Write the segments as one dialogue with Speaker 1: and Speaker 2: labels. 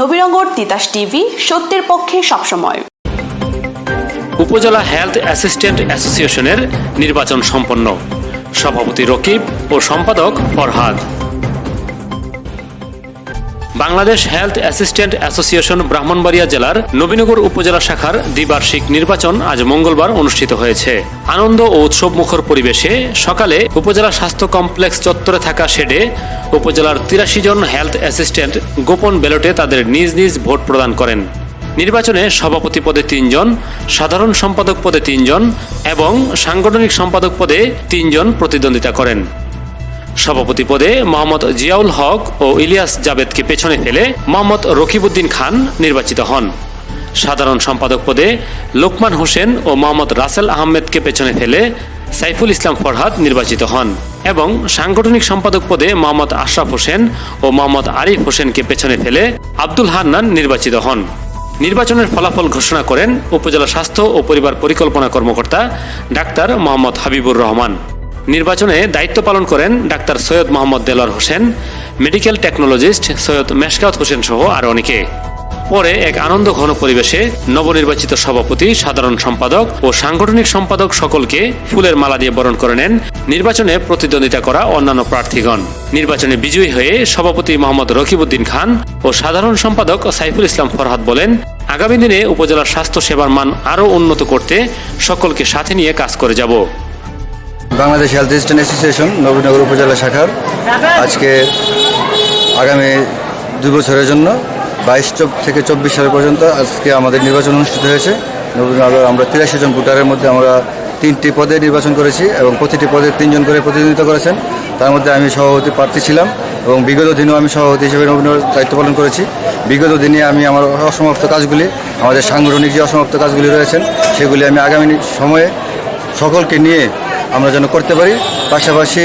Speaker 1: Nabinagar Titas TV, সত্যের পক্ষে সবসময়।
Speaker 2: উপজেলা হেলথ অ্যাসিস্ট্যান্ট অ্যাসোসিয়েশনের নির্বাচন সম্পন্ন। সভাপতি রকিব ও সম্পাদক Farhad. Bangladesh health assistant association Brahmanbaria জেলার নবীনগর উপজেলা শাখার দ্বিবার্ষিক নির্বাচন আজ মঙ্গলবার অনুষ্ঠিত হয়েছে। আনন্দ ও উৎসব মুখর পরিবেশে সকালে উপজেলা স্বাস্থ্য কমপ্লেক্স চত্বরে থাকা শেডে উপজেলার তিরাশি জন হেলথ অ্যাসিস্ট্যান্ট গোপন ব্যালটে তাদের নিজ নিজ ভোট প্রদান করেন। নির্বাচনে সভাপতি পদে তিনজন সাধারণ সম্পাদক পদে তিনজন এবং সাংগঠনিক সম্পাদক পদে তিনজন প্রতিদ্বন্দ্বিতা করেন। সভাপতি পদে মোহাম্মদ জিয়াউল হক ও ইলিয়াস জাবেদকে পেছনে ফেলে মোহাম্মদ রকিবউদ্দিন খান নির্বাচিত হন। সাধারণ সম্পাদক পদে লোকমান হোসেন ও মোহাম্মদ রাসেল আহমেদকে পেছনে ফেলে সাইফুল ইসলাম ফরহাদ নির্বাচিত হন এবং সাংগঠনিক সম্পাদক পদে মোহাম্মদ আশরাফ হোসেন ও মোহাম্মদ আরিফ হোসেনকে পেছনে ফেলে আব্দুল হান্নান নির্বাচিত হন। নির্বাচনের ফলাফল ঘোষণা করেন উপজেলা স্বাস্থ্য ও পরিবার পরিকল্পনা কর্মকর্তা ডাক্তার মোহাম্মদ হাবিবুর রহমান। নির্বাচনে দায়িত্ব পালন করেন doctor Syed Mohammad Delwar Hossain, medical technologist Syed Meshkat Hossain সহ আরও অনেকে। পরে এক আনন্দ ঘন পরিবেশে নবনির্বাচিত সভাপতি, সাধারণ সম্পাদক ও সাংগঠনিক সম্পাদক সকলকে ফুলের মালা দিয়ে বরণ করে নেন। নির্বাচনে প্রতিদ্বন্দ্বিতা করা অন্যান্য প্রার্থীগণ। নির্বাচনে বিজয়ী হয়ে সভাপতি মোহাম্মদ রকিবউদ্দিন খান ও সাধারণ সম্পাদক সাইফুল ইসলাম ফরহাদ বলেন, আগামী দিনে উপজেলার স্বাস্থ্য সেবার মান আরও উন্নত করতে সকলকে সাথে নিয়ে কাজ করে যাব।
Speaker 3: Bangladesh health assistant association Nabinagar upazila শাখার। আজকে আগামী দুই বছরের জন্য বাইশ থেকে চব্বিশ সাল পর্যন্ত আজকে আমাদের নির্বাচন অনুষ্ঠিত হয়েছে। নবীনগর, আমরা তিরাশি জন ভোটারের মধ্যে আমরা তিনটি পদে নির্বাচন করেছি এবং প্রতিটি পদে তিনজন করে প্রতিনিধিত্ব করেছেন। তার মধ্যে আমি সভাপতি প্রার্থী ছিলাম এবং বিগত দিনেও আমি সভাপতি হিসেবে নবীনগর দায়িত্ব পালন করেছি। বিগত দিনে আমি আমার অসমাপ্ত কাজগুলি, আমাদের সাংগঠনিক যে অসমাপ্ত কাজগুলি রয়েছেন, সেগুলি আমি আগামী সময়ে সকলকে নিয়ে আমরা যেন করতে পারি। পাশাপাশি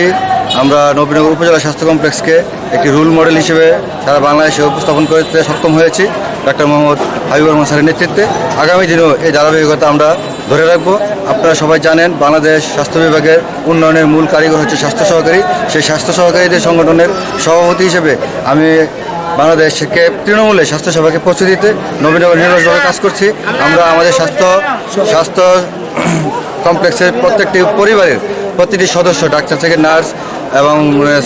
Speaker 3: আমরা নবীনগর উপজেলা স্বাস্থ্য কমপ্লেক্সকে একটি রোল মডেল হিসেবে সারা বাংলাদেশে উপস্থাপন করতে সক্ষম হয়েছি ডাক্তার মোহাম্মদ হাবিবুর রহমান স্যারের নেতৃত্বে। আগামী দিনেও এই ধারাবাহিকতা আমরা ধরে রাখব। আপনারা সবাই জানেন, বাংলাদেশ স্বাস্থ্য বিভাগের উন্নয়নের মূল কারিগর হচ্ছে স্বাস্থ্য সহকারী। সেই স্বাস্থ্য সহকারীদের সংগঠনের সভাপতি হিসেবে আমি বাংলাদেশকে তৃণমূলে স্বাস্থ্যসেবাকে পৌঁছে দিতে নবীনগর নির্বাচনে কাজ করছি। আমরা আমাদের স্বাস্থ্য স্বাস্থ্য কমপ্লেক্সের প্রত্যেকটি পরিবারের প্রতিটি সদস্য, ডাক্তার থেকে নার্স এবং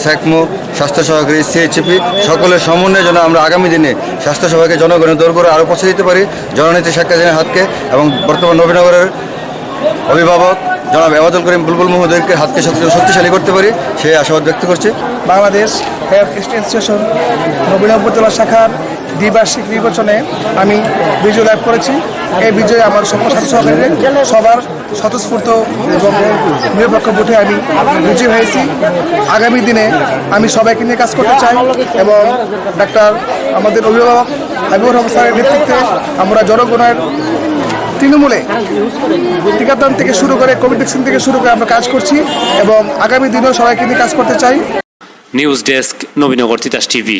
Speaker 3: স্যাকমো স্বাস্থ্য সহকারী, সিএইচপি, সকলের সমন্বয়ের জন্য আমরা আগামী দিনে স্বাস্থ্যসেবাকে জনগণের দৌড় করে আরও পৌঁছে দিতে পারি। জননীতি হাসিনার হাতকে এবং বর্তমান নবীনগরের অভিভাবক জনাব এবাদুল করিম বুলবুল মহোদয়কে হাতকে শক্তি শক্তিশালী করতে পারি সেই আশাবাদ ব্যক্ত করছি।
Speaker 4: বাংলাদেশ হেলথ স্টেশন নবীন উপজেলা শাখার দ্বিবার্ষিক নির্বাচনে আমি বিজয় লাভ করেছি। এই বিজয়ে আমার সহকারীদের সবার স্বতঃস্ফূর্ত এবং নিরপেক্ষ ভোটে আমি বিজয়ী হয়েছি। আগামী দিনে আমি সবাইকে নিয়ে কাজ করতে চাই এবং ডাক্তার আমাদের অভিভাবক হাবিবুর রহমান স্যারের নেতৃত্বে আমরা জনগণের তৃণমূলে টিকাদান থেকে শুরু করে কোভিড ভ্যাকসিন থেকে শুরু করে আমরা কাজ করছি এবং আগামী দিনেও সবাইকে নিয়ে কাজ করতে চাই।
Speaker 2: News desk Nabinagar Titas TV.